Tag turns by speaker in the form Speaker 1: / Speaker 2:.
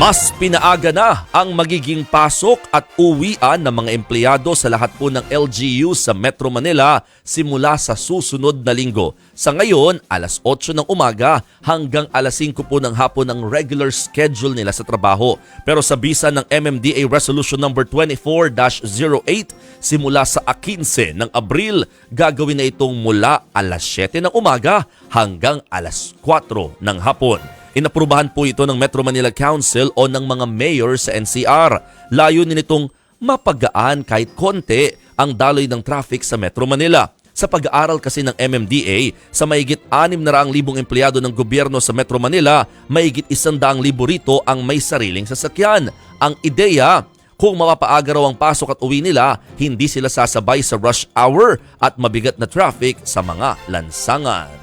Speaker 1: Mas pinaaga na ang magiging pasok at uwian ng mga empleyado sa lahat po ng LGU sa Metro Manila simula sa susunod na linggo. Sa ngayon, alas 8 ng umaga hanggang alas 5 po ng hapon ang regular schedule nila sa trabaho. Pero sa bisa ng MMDA Resolution number 24-08, simula sa 15 ng Abril, gagawin na itong mula alas 7 ng umaga hanggang alas 4 ng hapon. Inaprubahan po ito ng Metro Manila Council o ng mga mayor sa NCR. Layunin nitong mapagaan kahit konti ang daloy ng traffic sa Metro Manila. Sa pag-aaral kasi ng MMDA, sa mahigit 600,000 empleyado ng gobyerno sa Metro Manila, mahigit 100,000 rito ang may sariling sasakyan. Ang ideya, kung mapapaaga raw ang pasok at uwi nila, hindi sila sasabay sa rush hour at mabigat na traffic sa mga lansangan.